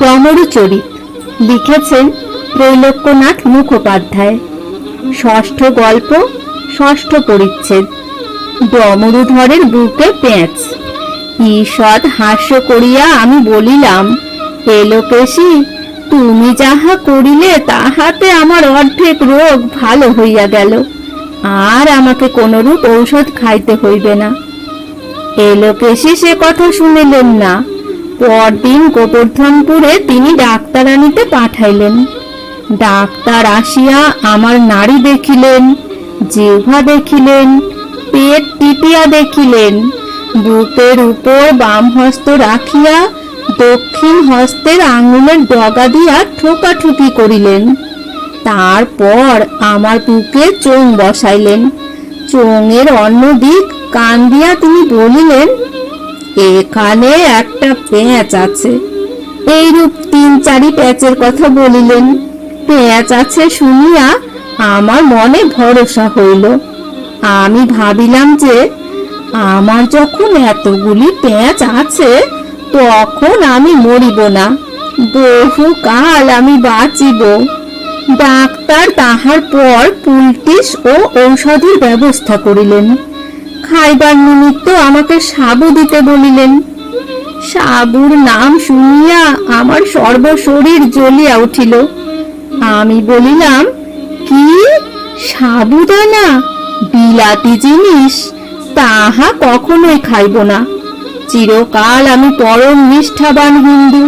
ডমরু চরিত। লিখেছেন ত্রৈলোক্যনাথ মুখোপাধ্যায়। ষষ্ঠ গল্প, ষষ্ঠ পরিচ্ছেদ। ডমরুধরের বুকে পেঁচ ঈষৎ হাস্য করিয়া আমি বলিলাম এলোকেশি তুমি যাহা করিলে তাহাতে আমার অর্ধেক রোগ ভালো হইয়া গেল। আর আমাকে কোনরূপ ঔষধ খাইতে হইবে না। এলোকেশি সে কথা শুনিলেন না। পরদিন গোবর্ধনপুরে তিনি ডাক্তার আনিতে পাঠাইলেন। ডাক্তার আসিয়া আমার নাড়ি দেখিলেন, জিহ্বা দেখিলেন, পেট টিপিয়া দেখিলেন। বুকের উপর বাম হস্ত রাখিয়া দক্ষিণ হস্তের আঙুলের ডগা দিয়া ঠোকাঠুকি করিলেন। তারপর আমার বুকে চোং বসাইলেন। চোঙের অন্য দিক কান দিয়া তিনি বলিলেন এখানে একটা পেঁচ আছে। এইরূপ তিন চারি প্যাচের কথা বলিলেন। পেঁচ আছে শুনিয়া আমার মনে ভরসা হইল। আমি ভাবিলাম যে আমার যখন এতগুলি পেঁচ আছে, তখন আমি মরিব না। বহু কাল আমি বাঁচিব। ডাক্তার তাহার পর পুলটিস ও ঔষধের ব্যবস্থা করিলেন। খাইবার নিমিত্ত আমাকে সাবু দিতে বলিলেন। সাবুর নাম শুনিয়া আমার সর্বশরীর জ্বলিয়া উঠিল। আমি বলিলাম, কি? সাবুদানা? বিলাতি জিনিস? তাহা কখনোই খাইব না। চিরকাল আমি পরম নিষ্ঠাবান হিন্দু।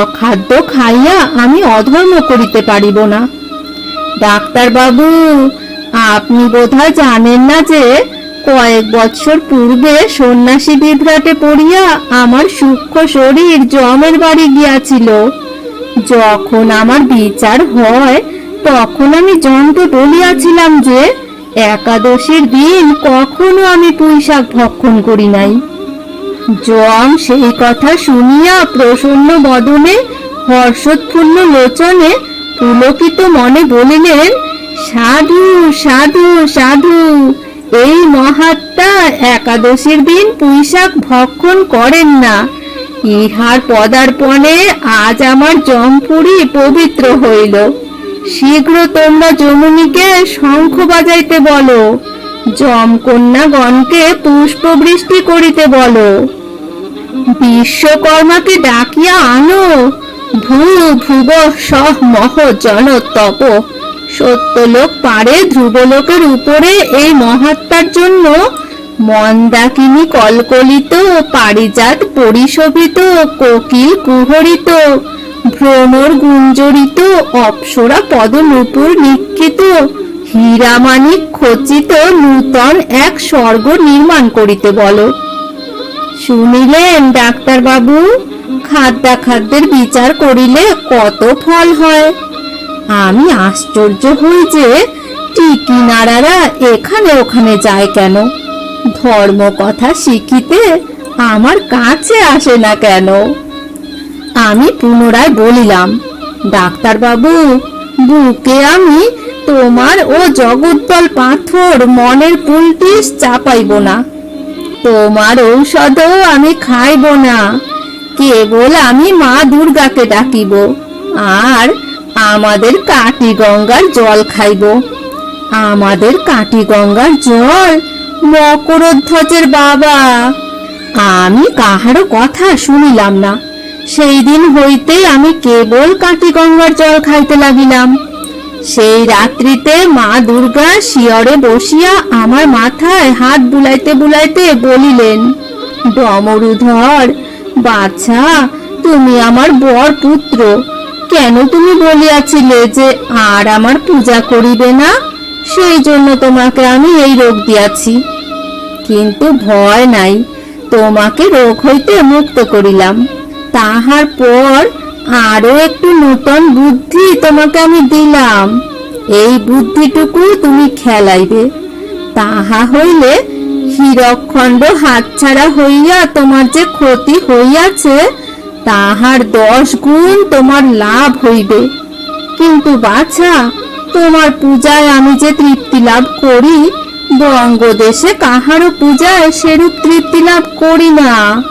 অখাদ্য খাইয়া আমি অধর্ম করিতে পারিব না। ডাক্তারবাবু, আপনি বোধহয় জানেন না যে কয়েক বৎসর পূর্বে সন্ন্যাসী বিভ্রাটে পড়িয়া আমার সূক্ষ্ম শরীর জমের বাড়ি গিয়াছিল। যখন আমার বিচার হয়, তখন আমি যন্ত্র বলিয়াছিলাম যে, একাদশীর দিন কখনো আমি পুঁইশাক ভক্ষণ করি নাই। জম সেই কথা শুনিয়া প্রসন্ন বদনে, হর্ষোৎফুল্ল লোচনে পুলকিত মনে বলিলেন, সাধু সাধু সাধু এই মহাত্মা একাদশীর দিন পুঁইশাক ভক্ষণ করেন না। ইহার পদার্পণে আজ আমার জমপুরি পবিত্র হইল। শীঘ্র তোমরা যমুনীকে শঙ্খ বাজাইতে বলো। যমকন্যাগণকে পুষ্পবৃষ্টি করিতে বলো। বিশ্বকর্মাকে ডাকিয়া আনো। ভূ ভুব সহ মহ জন তপ সত্যলোক পারে, ধ্রুবলোকের উপরে। এই মহাত্মার জন্য মন্দাকিনী কলকলিত, পারিজাত, পরিশোভিত, কোকিল কুহরিত, ভ্রমর গুঞ্জরিত, অপ্সরা পদনূপুর নিক্ষিত হীরামানিক খচিত, নূতন এক স্বর্গ নির্মাণ করিতে বলো। শুনিলেন ডাক্তারবাবু, খাদ্যাখাদ্যের বিচার করিলে কত ফল হয়? আমি আশ্চর্য হই যে টিকি নাড়ারা এখানে ওখানে যায় কেন? ধর্ম কথা শিখিতে আমার কাছে আসে না কেন? আমি পুনরায় বলিলাম ডাক্তার বাবু বুকে আমি তোমার ও জগদ্দল পাথর মনের পুলটিস চাপাইব না। তোমার ঔষধও আমি খাইব না। কেবল আমি মা দুর্গাকে ডাকিব। আর আমাদের কাটি গঙ্গার জল খাইব। আমাদের কাটি গঙ্গার জল মকরধ্বজের বাবা। আমি কাহারও কথা শুনিলাম না। সেই দিন হইতে আমি কেবল কাটি গঙ্গার জল খাইতে লাগিলাম। সেই রাত্রিতে মা দুর্গা শিয়রে বসিয়া আমার মাথায় হাত বুলাইতে বুলাইতে বলিলেন, ডমরুধর, বাছা, তুমি আমার বর পুত্র। কেন তুমি বলিয়াছিলে যে আর আমার পূজা করিবে না? সেই জন্য তোমাকে আমি এই রোগ দিয়াছি। কিন্তু ভয় নাই, তোমাকে রোগ হইতে মুক্ত করিলাম। তাহার পর আরও একটু নূতন বুদ্ধি তোমাকে আমি দিলাম। এই বুদ্ধিটুকু তুমি খেলাইবে। তাহা হইলে হীরকখণ্ড হাতছাড়া হইয়া তোমার যে ক্ষতি হইয়াছে তাহার দশ গুণ তোমার লাভ হইবে। কিন্তু বাছা, তোমার পূজায় আমি যে তৃপ্তি লাভ করি, বঙ্গদেশে কাহারও পূজায় সেরূপ তৃপ্তি লাভ করি না।